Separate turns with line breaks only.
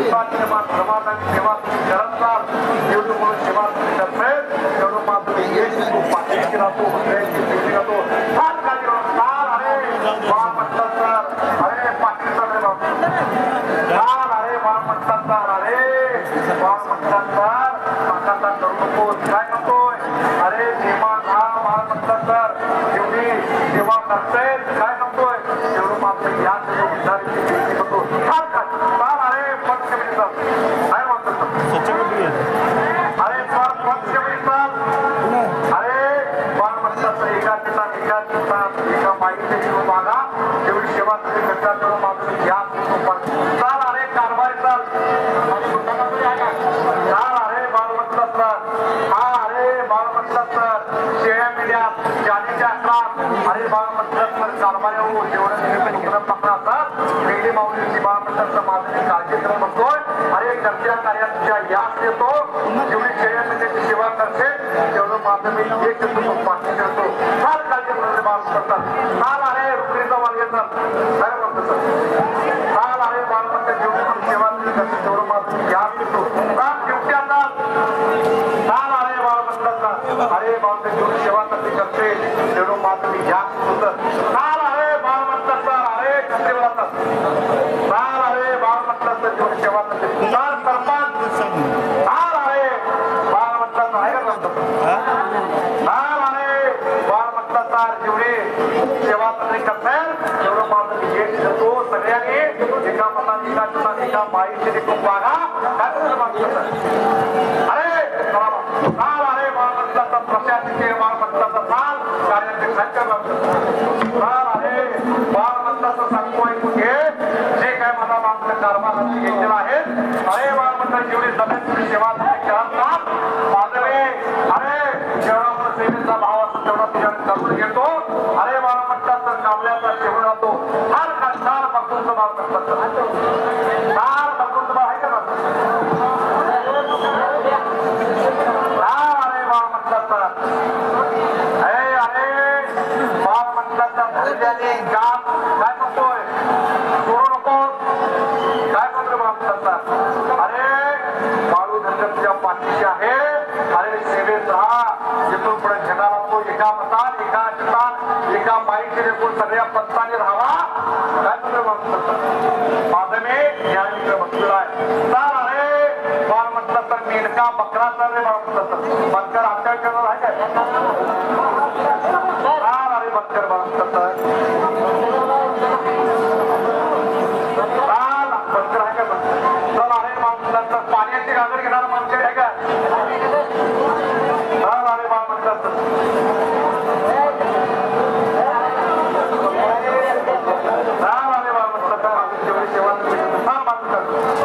सेवा सेवा तुम्ही करत राहाल म्हणून सेवा तुम्ही करते तेवढं तू पाठीशी राहतो हृदयाची राहतो. फार काही काल आहे अरे यार अरे बाळ म्हणतात तर अरे बाळ म्हणतात तर करू नको काय करतोय अरे जेव्हा हा बाळ म्हणतात तर एवढी सेवा काय करतोय एवढं मात्र या विचार बेटी करतो फार काय फार अरे पक्ष मिळतात काय म्हणतात अरे फार पक्ष मिळतात अरे बाळ म्हणतात तर एका ठिकाण एका ठिकाण एका माईचे जीव मागा एवढी सेवा तुम्ही करता या काल अरे कारभारी काल काल अरे बालमंत्र हा अरे बालमंत्र शेळ्या मिळ्या जाणीच्या अकरा अरे बालमत्ता बालमंत्र कारभारी हो जेवढं तुम्ही उपक्रम असतात वेगळी माऊलीची बालमंत्र माझी काळजी करत म्हणतोय. अरे घरच्या कार्याच्या यास देतो. जेवढी शेळ्या मिळण्याची सेवा करते तेवढं माझं मी एक पाठी करतो फार काळजी करणारे बालमंत्र चाल अरे रुक्रीचा माल येतात काय म्हणतो सर काल पण सेवा तुम्ही करते तेवढं माझं यास देतो. काल काल आहे बालमंत्राचा अरे जेवढी सेवा करते करते तेवढं मात मी यास होतं काल आहे बालमंत्राचा अरे खत्रीवाला काल आहे बालमंत्राचा जेवढी सेवा करते काल सरपंच काल आहे बालमंत्राचा आहे का काल आहे बालमंत्राचा जेवढी सेवा करताय देतो सगळ्यांनी एका मताने एका एका बाईचे देखून वागा काय अरे काल प्रशासकीय काल कार्याध्यक्षांच्या काल सांगतो ऐकून घे जे काय मला मागचं कारभाराची आहे अरे जेवढी जमेल सेवा करतात अरे जेवढा सेवेचा भाव असतो तेवढा तुझ्या करून घेतो अरे बघून करतात फार आहे का अरे अरे काम काय म्हणतोय? सोडू नको. काय म्हणतो अरे बाळू तुझ्या आहे. अरे सेवेत राहा. जिथून पुढे घेणारा तो एका मतान एका चितान एका माईचे देखून सगळ्या पत्ताने राहावा काय म्हणतो बाळमंत्राचा माझं मी या इकडे बसलेला आहे चाल अरे बाळमंत्र तर मेनका बकरा तर रे बाळमंत्र बंकर आमच्या करणार आहे काय चाल अरे बंकर बाळमंत्र चाल बंकर आहे का बंकर चल अरे बाळमंत्र पाण्याची गाजर घेणारा माणसं आहे का चाल अरे बाळमंत्र चाल अरे बाळमंत्र जेवढी